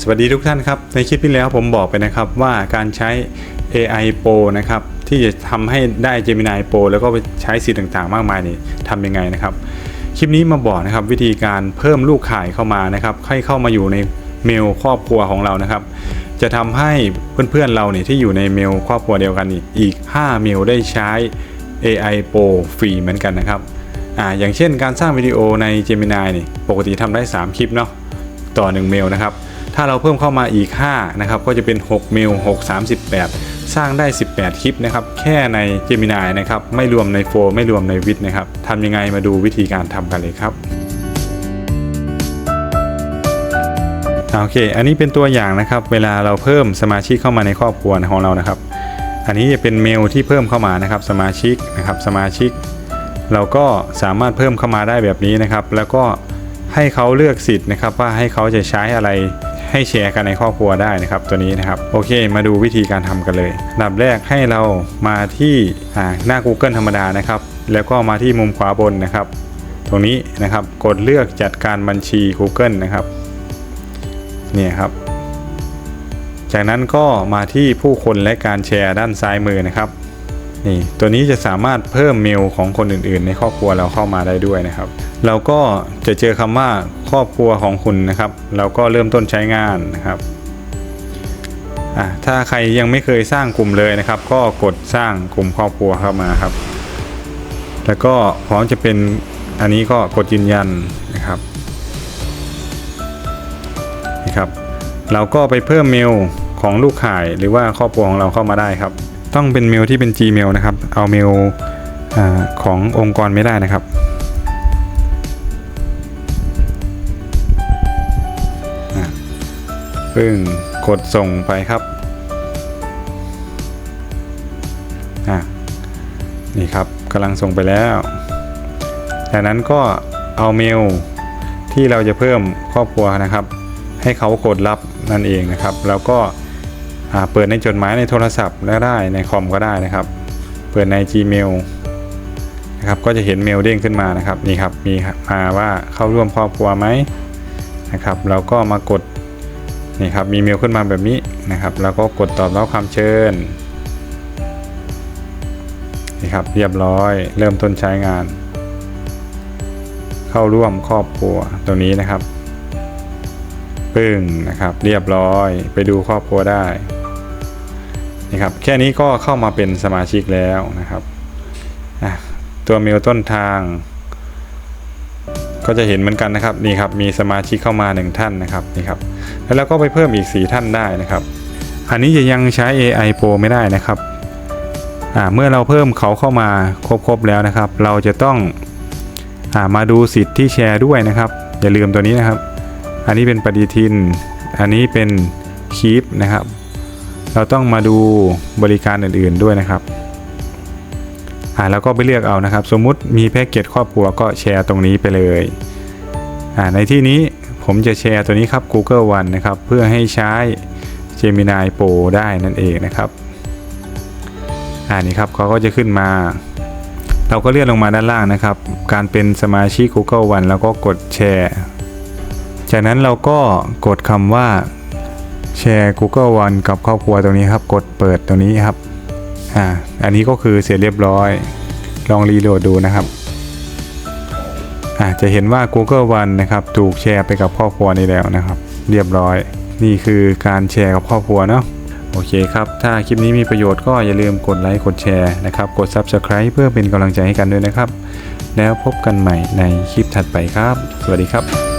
สวัสดีทุกท่านครับ ในคลิปที่แล้วผมบอกไปนะครับว่าการใช้ AI Pro นะครับที่จะทำให้ได้ Gemini Pro แล้วก็ไปใช้สิทธิ์ต่างๆ มากมายนี่ทำยังไงนะครับ คลิปนี้มาบอกนะครับวิธีการเพิ่มลูกข่ายเข้ามานะครับให้เข้ามาอยู่ในเมลครอบครัวของเรานะครับ จะทำให้เพื่อนๆเราเนี่ยที่อยู่ในเมลครอบครัวเดียวกันอีก 5 เมลได้ใช้ AI Pro ฟรีเหมือนกันนะครับอ่าอย่างเช่นการสร้างวิดีโอใน Gemini นี่ปกติทำได้ 3 คลิปเนาะต่อ 1 เมลนะครับ ถ้าเราเพิ่มเข้ามาอีก5นะครับก็จะเป็น6เมล6 38 สร้างได้ 18 คลิปนะครับแค่ใน Gemini นะครับไม่รวมในโฟไม่รวมในวิดนะครับทำยังไงมาดูวิธีการทำกันเลยครับโอเค อันนี้เป็นตัวอย่างนะครับ เวลาเราเพิ่มสมาชิกเข้ามาในครอบครัวของเรานะครับ อันนี้จะเป็นเมลที่เพิ่มเข้ามานะครับ สมาชิกนะครับ สมาชิก เราก็สามารถเพิ่มเข้ามาได้แบบนี้นะครับ แล้วก็ให้เขาเลือกสิทธิ์นะครับ ว่าให้เขาจะใช้อะไร ให้แชร์กันในครอบครัวได้นะครับตัวนี้นะครับโอเค มาดูวิธีการทำกันเลยอันดับแรกให้เรามาที่หน้า Google ธรรมดานะครับ แล้วก็มาที่มุมขวาบนนะครับ ตรงนี้นะครับกดเลือกจัดการบัญชี Google นะครับเนี่ยครับ จากนั้นก็มาที่ผู้คนและการแชร์ด้านซ้ายมือนะครับ นี่ตัวนี้จะสามารถเพิ่มเมลของคนอื่นๆ ในครอบครัวเราเข้ามาได้ด้วยนะครับ เราก็จะเจอคำว่าครอบครัวของคุณนะครับ เราก็เริ่มต้นใช้งานนะครับถ้าใครยังไม่เคยสร้างกลุ่มเลยนะครับ ก็กดสร้างกลุ่มครอบครัวเข้ามาครับ แล้วก็พร้อมจะเป็นอันนี้ก็กดยืนยันนะครับนะครับ เราก็ไปเพิ่มเมลของลูกข่ายหรือว่าครอบครัวของเราเข้ามาได้ครับ ต้องเป็นเมลที่เป็น Gmail นะครับ เอาเมลอขององค์กรไม่ได้นะครับอะปึ้งกดส่งไปครับนี่ครับกำลังส่งไปแล้ว จากนั้นก็เอาเมลที่เราจะเพิ่มครอบครัวนะครับ ให้เขากดรับนั่นเองนะครับ แล้วก็ เปิดในจดหมายในโทรศัพท์ก็ได้ในคอมก็ได้นะครับ เปิดใน Gmail นะครับก็จะเห็นเมลเด้งขึ้นมานะครับนี่ครับมีมาว่าเข้าร่วมครอบครัวไหมนะครับเราก็มากดนี่ครับมีเมลขึ้นมาแบบนี้นะครับแล้วก็กดตอบรับความเชิญนี่ครับเรียบร้อยเริ่มต้นใช้งาน เข้าร่วมครอบครัวตรงนี้นะครับปึ้งนะครับเรียบร้อยไปดูครอบครัวได้ นี่ครับแค่นี้ก็เข้ามาเป็นสมาชิกแล้วนะครับตัวเมลต้นทาง ก็จะเห็นเหมือนกันนะครับนี่ครับมีสมาชิกเข้ามาหนึ่งท่านนะครับนี่ครับแล้วเราก็ไปเพิ่มอีก 4 ท่านได้นะครับ อันนี้จะยังใช้ AI Pro ไม่ได้นะครับเมื่อเราเพิ่มเขาเข้ามาครบๆแล้วนะครับ เราจะต้องอามาดูสิทธิ์ที่แชร์ด้วยนะครับ อย่าลืมตัวนี้นะครับ อันนี้เป็นปฏิทิน อันนี้เป็นคีปนะครับ เราต้องมาดูบริการอื่นๆด้วยนะครับอ่าแล้วก็ไปเลือกเอานะครับ สมมุติมีแพ็กเกจครอบครัวก็แชร์ตรงนี้ไปเลยอ่าในที่นี้ผมจะแชร์ตัวนี้ครับ Google One นะครับ เพื่อให้ใช้ Gemini Pro ได้นั่นเองนะครับอ่านี่ครับเขาก็จะขึ้นมา เราก็เลื่อนลงมาด้านล่างนะครับ การเป็นสมาชิก Google One แล้วก็กดแชร์ จากนั้นเราก็กดคำว่า แชร์ Google One กับครอบครัวตรงนี้ครับกดเปิดตรงนี้ครับอ่าอันนี้ก็คือเสร็จเรียบร้อย ลองรีโหลดดูนะครับอ่าจะเห็นว่า Google One นะครับถูกแชร์ไปกับครอบครัวนี้แล้วนะครับ เรียบร้อย นี่คือการแชร์กับครอบครัวเนาะโอเคครับ ถ้าคลิปนี้มีประโยชน์ก็อย่าลืมกดไลค์ กดแชร์นะครับ กด Subscribe เพื่อเป็นกำลังใจให้กันด้วยนะครับ แล้วพบกันใหม่ในคลิปถัดไปครับ สวัสดีครับ